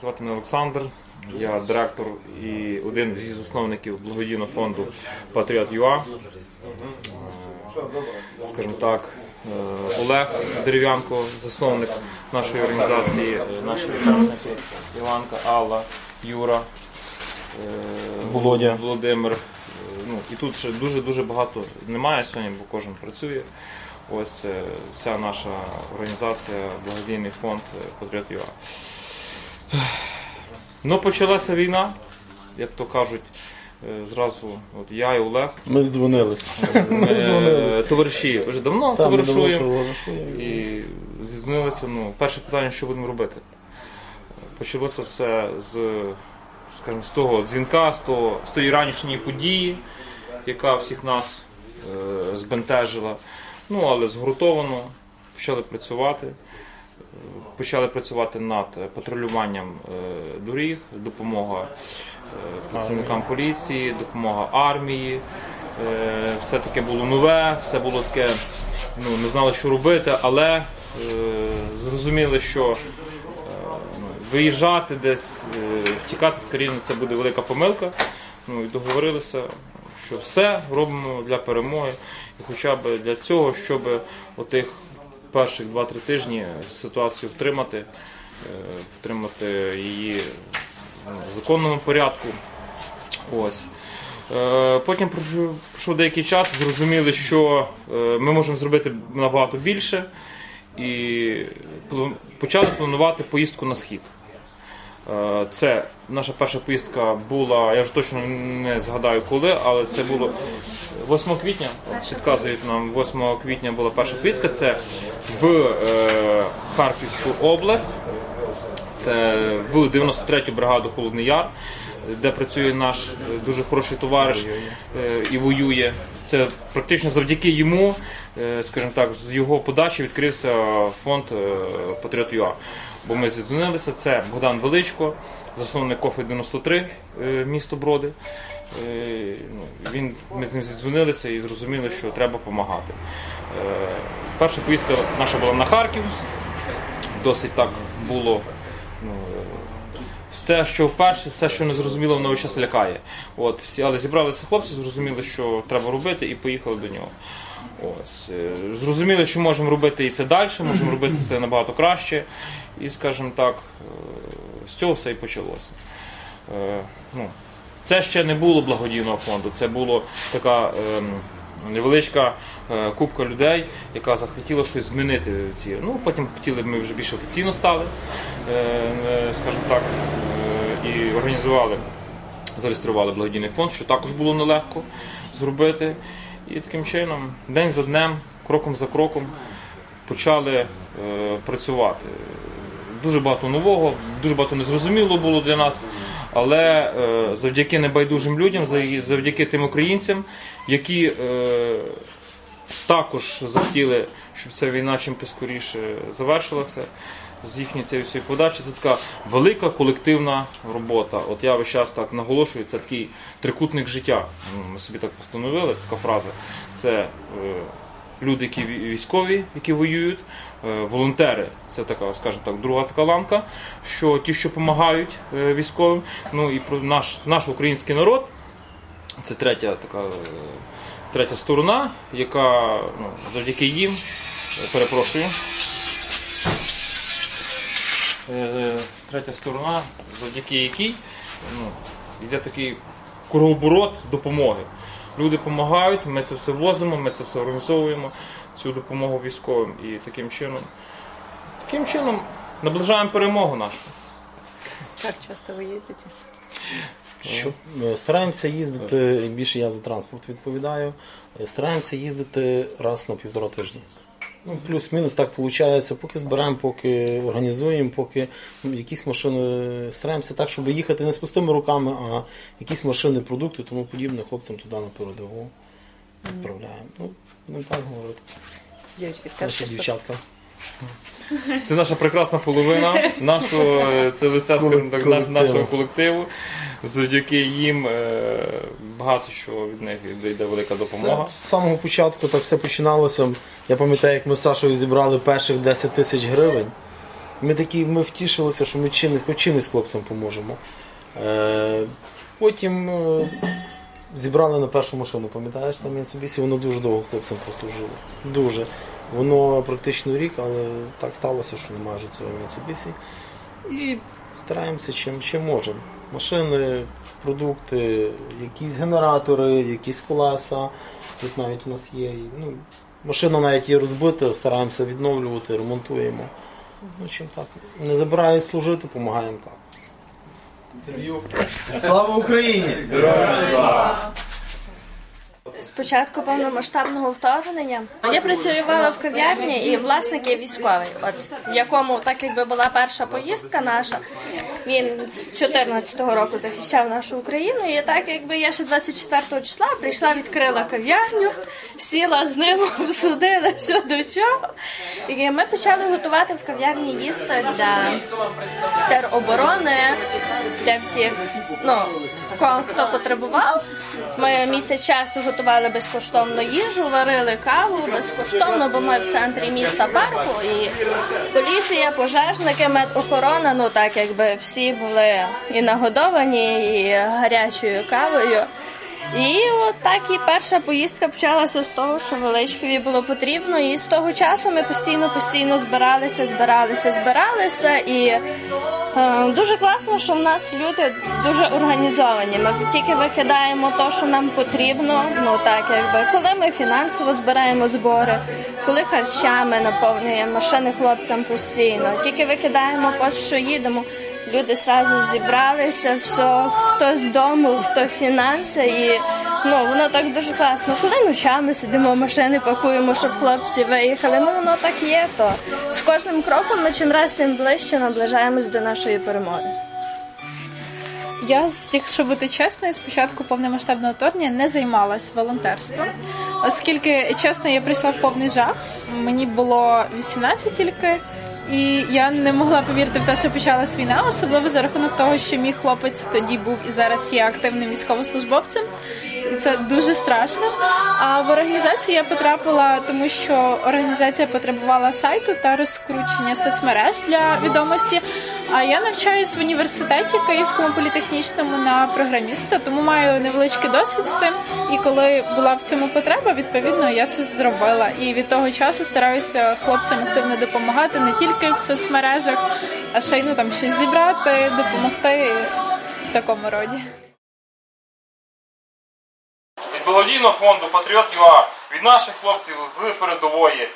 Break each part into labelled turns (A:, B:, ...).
A: Звати мене Олександр. Я директор і один зі засновників благодійного фонду Патріот ЮА. Скажімо так, е, Олег Дерев'янко, засновник нашої організації, е, наші учасники Іванка, Алла, Юра, е,
B: Володя.
A: Володимир. Е, Ну, і тут ще дуже-дуже багато немає сьогодні, бо кожен працює. Ось це вся наша організація, благодійний фонд е, Патріот ЮА. Ну, почалася війна, як то кажуть, е, зразу от я і Олег.
B: Ми дзвонилися. Дзвонились.
A: е, товариші вже давно
B: Там
A: товаришуємо.
B: давно товаришуємо.
A: І зізвонилися, ну, перше питання, що будемо робити. Почалося все з, скажімо, з того дзвінка, з, того, з тої ранішньої події, яка всіх нас е, збентежила. Ну, але згуртовано почали працювати. Почали працювати над патрулюванням е, доріг, допомога е, працівникам поліції, допомога армії. Е, Все таке було нове, все було таке, ну, не знали, що робити, але зрозуміли, що ну, виїжджати десь, втікати з країни це буде велика помилка. Ну, і договорилися, що все робимо для перемоги, і хоча б для цього, щоб отих перших 2-3 тижні ситуацію втримати, е, втримати її ну, в законному порядку. Ось. Е, Потім пройшов деякий час, зрозуміли, що е, ми можемо зробити набагато більше, і почали планувати поїздку на схід. Е, Це наша перша поїздка була, я вже точно не згадаю коли, але це було 8 квітня. Підказують нам, 8 квітня була перша поїздка. Це в е, Харківську область. Це в 93-ю бригаду Холодний Яр, де працює наш е, дуже хороший товариш і воює. Це практично завдяки йому, скажімо так, з його подачі відкрився фонд Патріот ЮА. Бо ми зідзвонилися. Це Богдан Величко, засновник Кофе 93 е, місто Броди. Е, ну, Він, ми з ним зідзвонилися і зрозуміли, що треба допомагати. Е, Перша поїздка наша була на Харків досить так було. Ну, все, що вперше, все, що не зрозуміло, воно час лякає. От, всі, але зібралися хлопці, зрозуміли, що треба робити, і поїхали до нього. Ось. е, Зрозуміли, що можемо робити і це далі, можемо робити це набагато краще. І, скажімо так, е, з цього все і почалося. Е, Ну, це ще не було благодійного фонду, це була така ем, невеличка е, купка людей, яка захотіла щось змінити ці. Ну, потім хотіли, ми вже більш офіційно стали, е, е, скажімо так, і організували, зареєстрували благодійний фонд, що також було нелегко зробити. І таким чином, день за днем, кроком за кроком почали працювати. Дуже багато нового, дуже багато незрозуміло було для нас. Але е, завдяки небайдужим людям, за- завдяки тим українцям, які е, також захотіли, щоб ця війна чим поскоріше завершилася. З їхньої цієї всієї подачі це така велика колективна робота. От я весь час так наголошую, це такий трикутник життя. Ми собі так постановили, така фраза. Це е, люди, які військові, які воюють, е, волонтери. Це така, скажімо так, друга така ланка, що ті, що допомагають е, військовим. Ну і про наш, наш український народ. Це третя така е, третя сторона, яка ну, завдяки їм, перепрошую. Третя сторона, завдяки якій ну, йде такий кругооборот допомоги. Люди допомагають, ми це все возимо, ми це все організовуємо, цю допомогу військовим. І таким чином, таким чином наближаємо перемогу нашу.
C: Як часто ви їздите?
B: Що? Е, Стараємося їздити, більше я за транспорт відповідаю. е, Стараємося їздити раз на півтора тижні. Ну, плюс-мінус так виходить, поки збираємо, поки організуємо, поки якісь машини стараємося так, щоб їхати не з пустими руками, а якісь машини, продукти, тому подібне хлопцям туди на передову відправляємо. Ну, будемо так говорити.
C: Девочки,
B: Наші дівчатка.
A: Це наша прекрасна половина нашого це лице, скажімо так, наш, нашого колективу. Завдяки їм е, багато що від них йде велика допомога.
B: Це з самого початку так все починалося. Я пам'ятаю, як ми з Сашою зібрали перших 10 тисяч гривень. Ми такі, ми втішилися, що ми чимось, хоч чимось хлопцям поможемо. Е, потім е, зібрали на першу машину, пам'ятаєш, там Mitsubishi, воно дуже довго хлопцям прослужило. Дуже. Воно практично рік, але так сталося, що немає вже цього Mitsubishi. І стараємося чим, чим можемо. Машини, продукти, якісь генератори, якісь колеса. Тут навіть у нас є. Ну, машина навіть є розбита, стараємося відновлювати, ремонтуємо. Ну, чим так. Не забирають служити, допомагаємо так. Інтерв'ю. Слава Україні!
D: Спочатку повномасштабного вторгнення я працювала в кав'ярні і власник є військовий. От в якому, так якби була перша поїздка наша, він з 14-го року захищав нашу Україну. І так якби я ще 24 числа прийшла, відкрила кав'ярню, сіла з ним, обсудили, що до чого. І ми почали готувати в кав'ярні їсти для тероборони, для всіх. Ну, кого хто потребував. Ми місяць часу готували безкоштовно їжу, варили каву безкоштовно, бо ми в центрі міста парку і поліція, пожежники, медохорона. Ну так якби всі були і нагодовані, і гарячою кавою. І от так і перша поїздка почалася з того, що величкові було потрібно. І з того часу ми постійно постійно збиралися, збиралися, збиралися. І дуже класно, що в нас люди дуже організовані. Ми тільки викидаємо те, що нам потрібно. Ну так, якби коли ми фінансово збираємо збори, коли харчами наповнюємо машини хлопцям постійно, тільки викидаємо пост, що їдемо. Люди зразу зібралися, все, хто з дому, хто фінанси, і ну воно так дуже класно. Коли ночами сидимо, машини пакуємо, щоб хлопці виїхали. Ну воно так є. То з кожним кроком ми чим раз тим ближче наближаємось до нашої перемоги.
E: Я, якщо бути чесною, з початку повномасштабного вторгнення не займалась волонтерством, оскільки чесно, я прийшла в повний жах. Мені було 18 тільки, і я не могла повірити в те, що почалась війна, особливо за рахунок того, що мій хлопець тоді був і зараз є активним військовослужбовцем. І це дуже страшно. А в організацію я потрапила, тому що організація потребувала сайту та розкручення соцмереж для відомості. А я навчаюсь в університеті Київському політехнічному на програміста, тому маю невеличкий досвід з цим. І коли була в цьому потреба, відповідно я це зробила. І від того часу стараюся хлопцям активно допомагати не тільки в соцмережах, а ще й ну там щось зібрати, допомогти в такому роді.
A: Благодійного фонду Патріот ЮА, від наших хлопців з передової,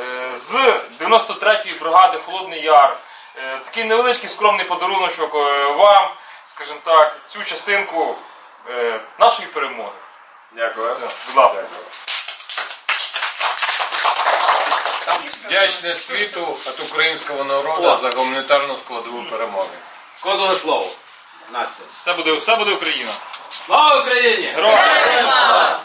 A: е, з 93-ї бригади Холодний Яр. Е, Такий невеличкий скромний подаруночок е, вам, скажімо так, цю частинку нашої перемоги.
F: Дякую.
A: Все, будь ласка.
F: Вдячне світу від українського народу за гуманітарну складову перемоги.
G: Кодове слово. Нація.
A: Все буде, все буде Україна.
G: Слава Україні!
A: Героям!